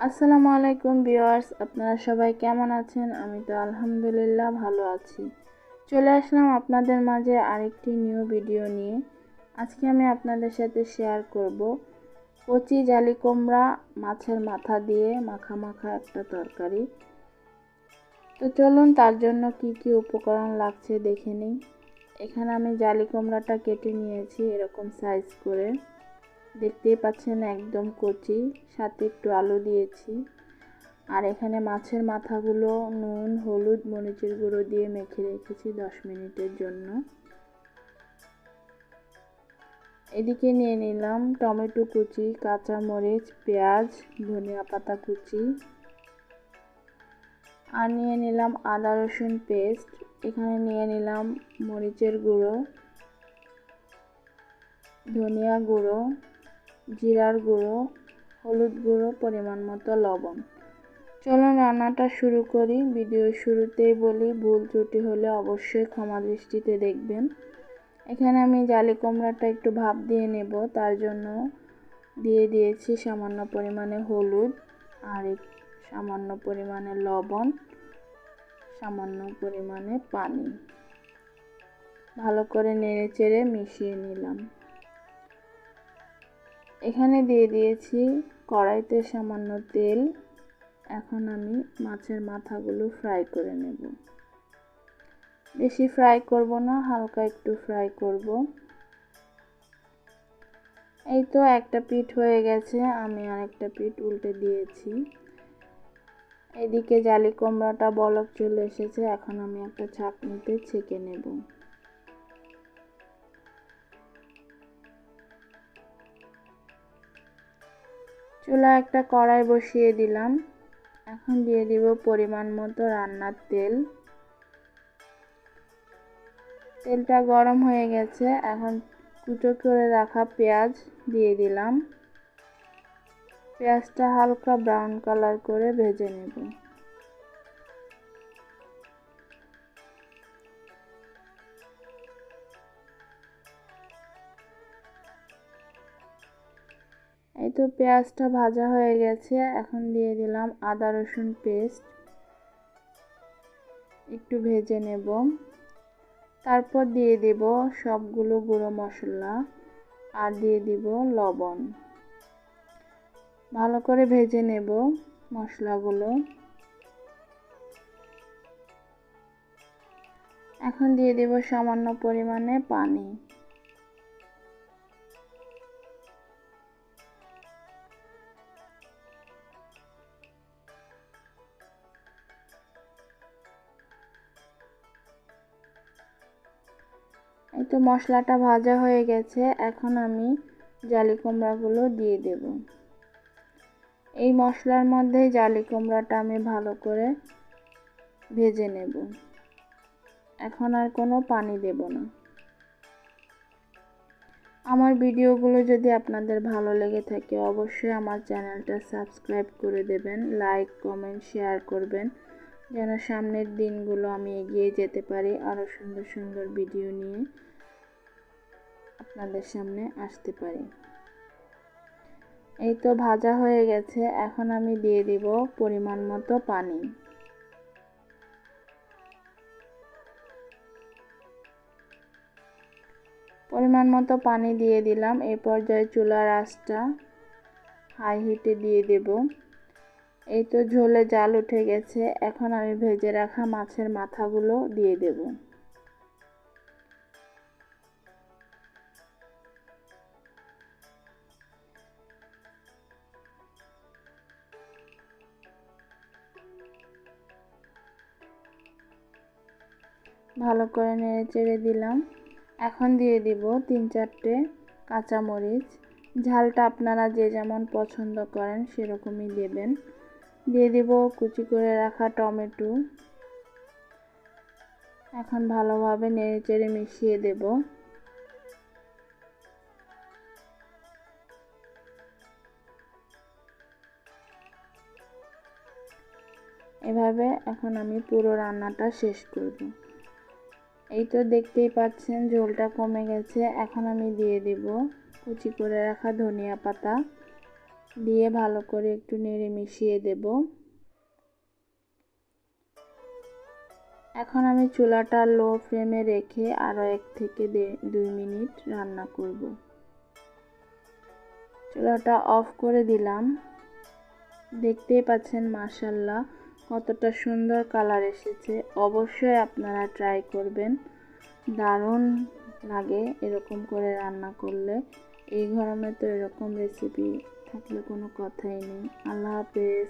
আসসালামু আলাইকুম ভিউয়ার্স, আপনারা সবাই কেমন আছেন? আমি তো আলহামদুলিল্লাহ ভালো আছি। চলে আসলাম আপনাদের মাঝে আরেকটি নিউ ভিডিও নিয়ে। আজকে আমি আপনাদের সাথে শেয়ার করব কচি জালি কুমড়া মাছের মাথা দিয়ে মাখা মাখা একটা তরকারি। তো চলুন তার জন্য কি কি উপকরণ লাগছে দেখে নিই। এখানে আমি জালি কুমড়াটা কেটে নিয়েছি এরকম সাইজ করে। দেখতেই পাচ্ছেন একদম কচি, সাথে একটু আলু দিয়েছি। আর এখানে মাছের মাথাগুলো নুন, হলুদ, মরিচের গুঁড়ো দিয়ে মেখে রেখেছি দশ মিনিটের জন্য। এদিকে নিয়ে নিলাম টমেটো কুচি কাঁচা মরিচ পেঁয়াজ, ধনিয়া পাতা কুচি। আর নিয়ে নিলাম আদা রসুন পেস্ট, এখানে নিয়ে নিলাম মরিচের গুঁড়ো, ধনিয়া গুঁড়ো জিরার গুঁড়ো, হলুদ গুঁড়ো, পরিমাণ মতো লবণ। চলুন রান্নাটা শুরু করি। ভিডিও শুরুতেই বলি, ভুল ত্রুটি হলে অবশ্যই ক্ষমা দৃষ্টিতে দেখবেন। এখানে আমি জালি কুমড়াটা একটু ভাপ দিয়ে নেব। তার জন্য দিয়ে দিয়েছি সামান্য পরিমাণে হলুদ আর সামান্য পরিমাণে লবণ, সামান্য পরিমাণে পানি। ভালো করে নেড়ে চেড়ে মিশিয়ে নিলাম। এখানে দিয়ে দিয়েছি কড়াইতে সামান্য তেল। এখন আমি মাছের মাথাগুলো ফ্রাই করে নেব। বেশি ফ্রাই করব না, হালকা একটু ফ্রাই করব। এই তো একটা পিঠ হয়ে গেছে, আমি আরেকটা পিঠ উল্টে দিয়েছি। এদিকে জালি কুমড়াটা বলক চলে এসেছে, এখন আমি একটা ছাঁকনিতে ছেঁকে নেব। চুলা একটা কড়াই বসিয়ে দিলাম। এখন দিয়ে দিব পরিমাণ মতো রান্নার তেল। তেলটা গরম হয়ে গেছে, এখন কুচো করে রাখা পেঁয়াজ দিয়ে দিলাম। পেঁয়াজটা হালকা ব্রাউন কালার করে ভেজে নেব। এই তো পেঁয়াজটা ভাজা হয়ে গেছে। এখন দিয়ে দিলাম আদা, রসুন পেস্ট। একটু ভেজে নেব। তারপর দিয়ে দেব সবগুলো গুঁড়ো মশলা আর দিয়ে দিব লবণ। ভালো করে ভেজে নেব মশলাগুলো। এখন দিয়ে দেব সামান্য পরিমাণে পানি। এই তো মশলাটা ভাজা হয়ে গেছে, এখন আমি জালি কুমড়াগুলো দিয়ে দেব। এই মশলার মধ্যেই জালি কুমড়াটা আমি ভালো করে ভেজে নেব। এখন আর কোনো পানি দেব না। আমার ভিডিওগুলো যদি আপনাদের ভালো লেগে থাকে, অবশ্যই আমার চ্যানেলটা সাবস্ক্রাইব করে দেবেন, লাইক, কমেন্ট, শেয়ার করবেন। যেন সামনের দিনগুলো আমি এগিয়ে যেতে পারি আরও সুন্দর সুন্দর ভিডিও নিয়ে আপনাদের সামনে আসতে পারি। এই তো ভাজা হয়ে গেছে, এখন আমি দিয়ে দিব পরিমাণ মতো পানি। পরিমাণ মতো পানি দিয়ে দিলাম এই পর্যায়ে চুলার আঁচটা হাই হিটে দিয়ে দেব। এই তো ঝোলে জাল উঠে গেছে, এখন আমি ভেজে রাখা মাছের মাথাগুলো দিয়ে দেব। ভালো করে নেড়ে চেড়ে দিলাম। এখন দিয়ে দিব তিন চারটে কাঁচামরিচ। ঝালটা আপনারা যে যেমন পছন্দ করেন সেরকমই দেবেন। দিয়ে দিব কুচি করে রাখা টমেটো। এখন ভালোভাবে নেড়ে চেড়ে মিশিয়ে দেব। এভাবে এখন আমি পুরো রান্নাটা শেষ করব। এই তো দেখতেই পাচ্ছেন ঝোলটা কমে গেছে। এখন আমি দিয়ে দেব কুচি করে রাখা ধনিয়া পাতা। দিয়ে ভালো করে একটু নেড়ে মিশিয়ে দেব। এখন আমি চুলাটা লো ফ্লেমে রেখে আরও এক থেকে দুই মিনিট রান্না করব। চুলাটা অফ করে দিলাম। দেখতেই পাচ্ছেন মাসাল্লাহ কতটা সুন্দর কালার এসেছে। অবশ্যই আপনারা ট্রাই করবেন। দারুণ লাগে এরকম করে রান্না করলে। এই গরমে তো এরকম রেসিপি থাকলে কোনো কথাই নেই। আল্লাহ হাফেজ।